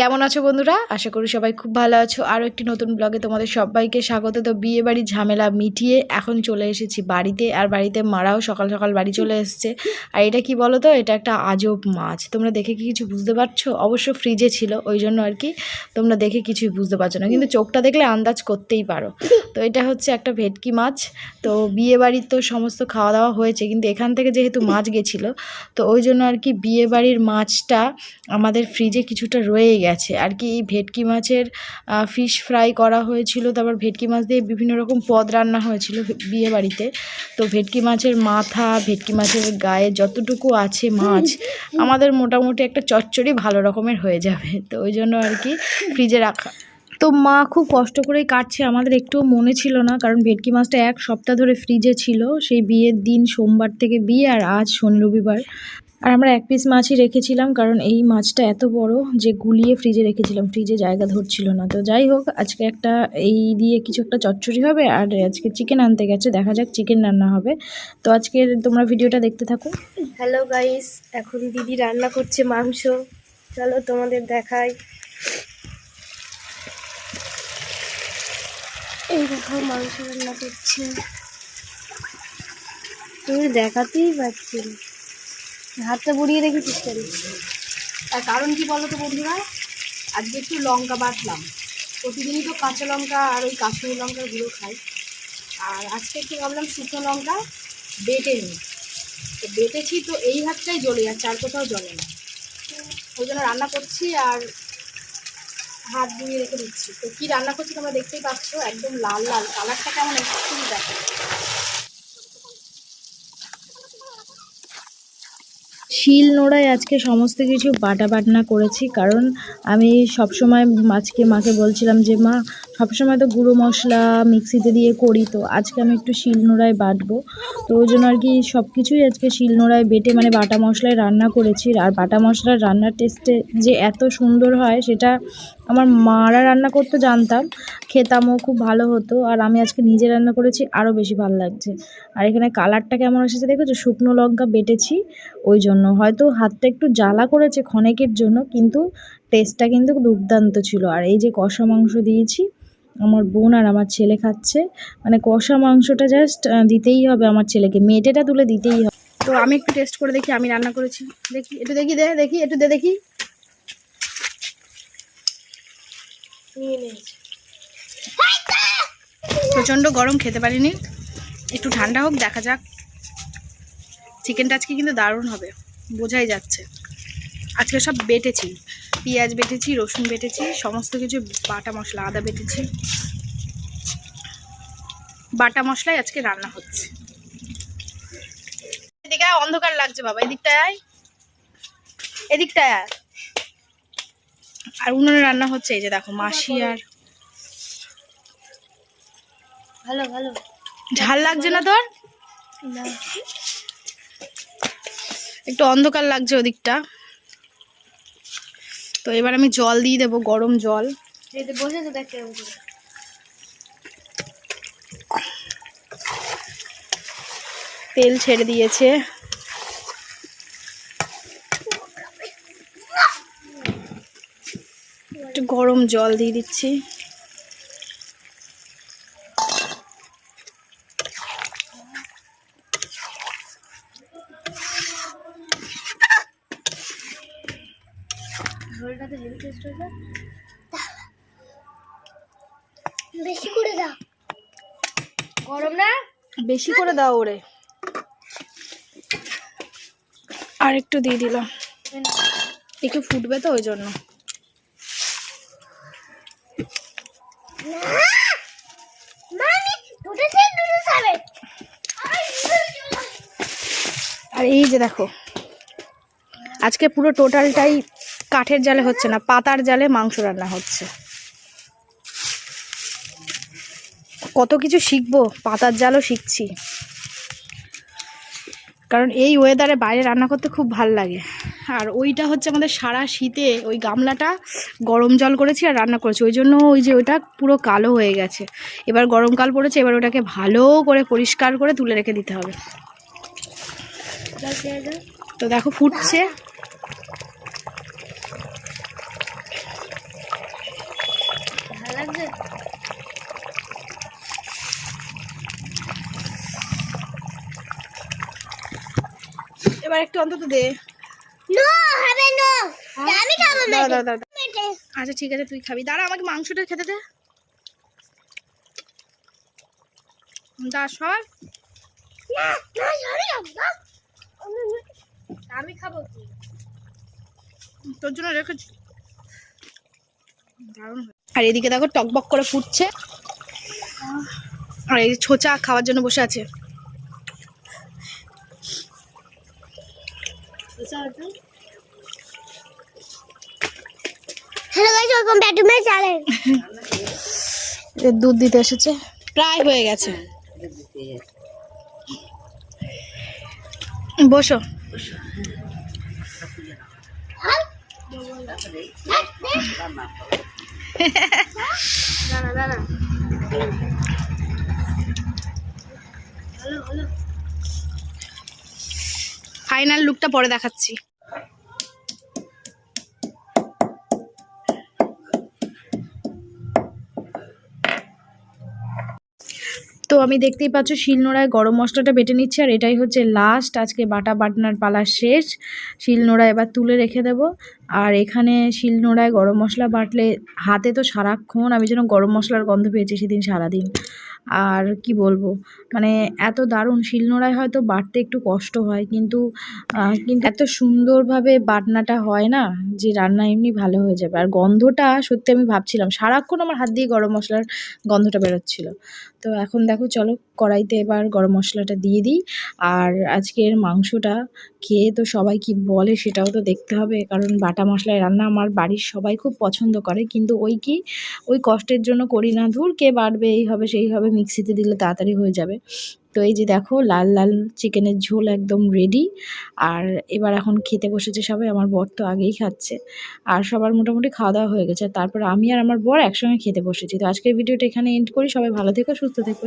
কেমন আছো বন্ধুরা? আশা করি সবাই খুব ভালো আছো। আরও একটি নতুন ব্লগে তোমাদের সবাইকে স্বাগত। তো বিয়ে বাড়ির ঝামেলা মিটিয়ে এখন চলে এসেছি বাড়িতে, আর বাড়িতে মারাও সকাল সকাল বাড়ি চলে এসেছে। আর এটা কি বলো তো? এটা একটা আজব মাছ। তোমরা দেখে কি কিছু বুঝতে পারছ? অবশ্য ফ্রিজে ছিল, ওই জন্য আর কি। তোমরা দেখে কিছুই বুঝতে পারছ না। কিন্তু চোখটা দেখলে আন্দাজ করতেই পারো। তো এটা হচ্ছে একটা ভেটকি মাছ। তো বিয়ে বাড়ির তো সমস্ত খাওয়া দাওয়া হয়েছে, কিন্তু এখান থেকে যেহেতু মাছ গেছিল, তো ওই জন্য আর কি বিয়ে বাড়ির মাছটা আমাদের ফ্রিজে কিছুটা রয়ে গেছে। আর কি এই ভেটকি মাছের ফিশ ফ্রাই করা হয়েছিল, তারপর ভেটকি মাছ দিয়ে বিভিন্ন রকম পদ রান্না হয়েছিল বিয়ে বাড়িতে তো ভেটকি মাছের মাথা, ভেটকি মাছের গায়ে যতটুকু আছে মাছ, আমাদের মোটামুটি একটা চচ্চড়ি ভালো রকমের হয়ে যাবে। তো ওই জন্য আর কি ফ্রিজে রাখা। তো মা খুব কষ্ট করেই কাটছে, আমাদের একটুও মনে ছিল না, কারণ ভেটকি মাছটা এক সপ্তাহ ধরে ফ্রিজে ছিল, সেই বিয়ের দিন সোমবার থেকে বিয়ে আর আজ শনি রবিবার। আর আমরা এক পিস মাছই রেখেছিলাম, কারণ এই মাছটা এত বড় যে গুলিয়ে ফ্রিজে রেখেছিলাম ফ্রিজে জায়গা ধরছিল না। তো যাই হোক, আজকে একটা এই দিয়ে কিছু একটা চচ্চড়ি হবে, আর আজকে চিকেন আনতে গেছে, দেখা যাক চিকেন রান্না হবে। তো আজকে তোমরা ভিডিওটা দেখতে থাকো। হ্যালো গাইস এখন দিদি রান্না করছে মাংস। চলো তোমাদের দেখাই। এই দেখো মাংস রান্না করছে। তুমি দেখাতেই পারছি হাতটা বুড়িয়ে রেখেছিস কেন? তার কারণ কি বলো তো বন্ধুরা? আজকে একটু লঙ্কা বাটলাম। প্রতিদিনই তো কাঁচা লঙ্কা আর ওই কাশ্মীর লঙ্কার গুঁড়ো খাই। আর আজকে একটু ভাবলাম শুকনো লঙ্কা বেটে নিই। তো বেটেছি তো এই হাতটাই জ্বলে যাচ্ছে আর কোথাও জ্বলে না। ওই জন্য রান্না করছি আর হাত দিয়ে রেখে দিচ্ছি। তো কী রান্না করছি তোমরা দেখতেই পাচ্ছ? একদম লাল লাল। কালারটা কেমন একটু দেখো। শিল নোড়ায় আজকে সমস্ত কিছু বাটা বাটনা করেছি, কারণ আমি সবসময় মাছকে মাকে বলছিলাম যে, মা সবসময় তো গুঁড়ো মশলা মিক্সিতে দিয়ে করি তো। আজকে আমি একটু শিল নোড়ায় বাটবো। তো ওই জন্য আর কি সব কিছুই আজকে শিল নোড়ায় বেটে মানে বাটা মশলায় রান্না করেছি। আর বাটা মশলার রান্নার টেস্টে যে এত সুন্দর হয় সেটা আমার মারা রান্না করতে জানতাম। খেতামও, খুব ভালো হতো। আর আমি আজকে নিজে রান্না করেছি, আরও বেশি ভালো লাগছে। আর এখানে কালারটা কেমন এসেছে দেখেছ শুকনো লঙ্কা বেটেছি, ওই জন্য। হয়তো হাতটা একটু জ্বালা করেছে ক্ষণেকের জন্য, কিন্তু টেস্টটা কিন্তু দুর্দান্ত ছিল। আর এই যে কষা মাংস দিয়েছি আমার বোন আর আমার ছেলে খাচ্ছে। মানে কষা মাংসটা জাস্ট দিতেই হবে আমার ছেলেকে। মেটেটা তুলে দিতেই হবে। তো আমি একটু টেস্ট করে দেখি, আমি রান্না করেছি। দেখি, একটু দেখি দে, দেখি, একটু দে, দেখি। প্রচণ্ড গরম, খেতে পারিনি। একটু ঠান্ডা হোক, দেখা যাক। চিকেনটা আজকে কিন্তু দারুণ হবে। বোঝাই যাচ্ছে। আজকে সব বেটেছি। পেঁয়াজ বেটেছি রসুন বেটেছি সমস্ত কিছু বাটা মশলা আদা বেটেছি। বাটা মশলায় আজকে রান্না হচ্ছে। এদিকে অন্ধকার লাগছে বাবা এদিকটায় এদিকটায় আয়। আর উনুনে রান্না হচ্ছে এই যে দেখো মাসি আর ভালো ভালো। ঝাল লাগছে না তোর? একটু অন্ধকার লাগছে ওদিকটা। তো এবার আমি জল দিয়ে দেবো গরম জল। তেল ছেড়ে দিয়েছে। একটু গরম জল দিয়ে দিচ্ছি। তো হেভি টেস্ট হয়েছে। বেশি করে দাও। গরম না? বেশি করে দাও ওরে। আর একটু দিয়ে দিলাম। একটু ফুটবে তো ওই জন্য। আর এই যে দেখো আজকে পুরো টোটালটাই কাঠের জালে হচ্ছে না, পাতার জালে মাংস রান্না হচ্ছে। কত কিছু শিখব, পাতার জালও শিখছি। কারণ এই ওয়েদারে বাইরে রান্না করতে খুব ভালো লাগে। আর ওইটা হচ্ছে আমাদের সারা শীতে ওই গামলাটা গরম জল করেছি আর রান্না করেছি। ওই জন্য ওই যে ওইটা পুরো কালো হয়ে গেছে। এবার গরমকাল পড়েছে, এবার ওটাকে ভালো করে পরিষ্কার করে তুলে রেখে দিতে হবে। তো দেখো ফুটছে। এবার একটু অন্তত দে। আচ্ছা ঠিক আছে তুই খাবি। দাঁড়া আমাকে মাংসটা খেতে দে। দা সর। আমি খাব কি? তোর জন্য রেখেছি। দারুণ আর এদিকে দেখো টকবক করে ফুটছে। আর এই ছোচা খাওয়ার জন্য বসে আছে। Hello guys welcome back to my channel দুধ দিতে এসেছে। প্রায় হয়ে গেছে। বসো। দাঁড়া দাঁড়া হ্যালো হ্যালো ফাইনাল লুকটা পরে দেখাচ্ছি। তো আমি দেখতেই পাচ্ছ শিলনোড়ায় গরম মশলাটা বেটে নিচ্ছি, আর এটাই হচ্ছে লাস্ট আজকে বাটা বাটনার পালা শেষ। শিলনোড়া এবার তুলে রেখে দেব। আর এখানে শিলনোড়ায় গরম মশলা বাটলে হাতে তো সারাক্ষণ আমি যেন গরম মশলার গন্ধ পেয়েছি সেদিন সারাদিন। আর কি বলব? মানে এত দারুণ শিলনোড়ায় হয়তো বাটতে একটু কষ্ট হয়, কিন্তু কিন্তু এত সুন্দরভাবে বাটনাটা হয় না যে রান্না এমনি ভালো হয়ে যাবে। আর গন্ধটা সত্যি আমি ভাবছিলাম, সারাক্ষণ আমার হাত দিয়ে গরম মশলার গন্ধটা বেরোচ্ছিল। তো এখন দেখো, চলো কড়াইতে এবার গরম মশলাটা দিয়ে দিই। আর আজকের মাংসটা খেয়ে তো সবাই কি বলে সেটাও তো দেখতে হবে, কারণ বাটা মশলায় রান্না আমার বাড়ির সবাই খুব পছন্দ করে। কিন্তু ওই কি, ওই কষ্টের জন্য করি না। ধুর কে বাড়বে এই হবে, সেই হবে মিক্সিতে দিলে তাড়াতাড়ি হয়ে যাবে। তো এই যে দেখো, লাল লাল চিকেনের ঝোল একদম রেডি আর এবার এখন খেতে বসেছে সবাই, আমার বর তো আগেই খাচ্ছে। আর সবার মোটামুটি খাওয়া দাওয়া হয়ে গেছে। তারপর আমি আর আমার বর একসঙ্গে খেতে বসেছি। তো আজকের ভিডিওটা এখানে এন্ড করি। সবাই ভালো থেকো, সুস্থ থেকো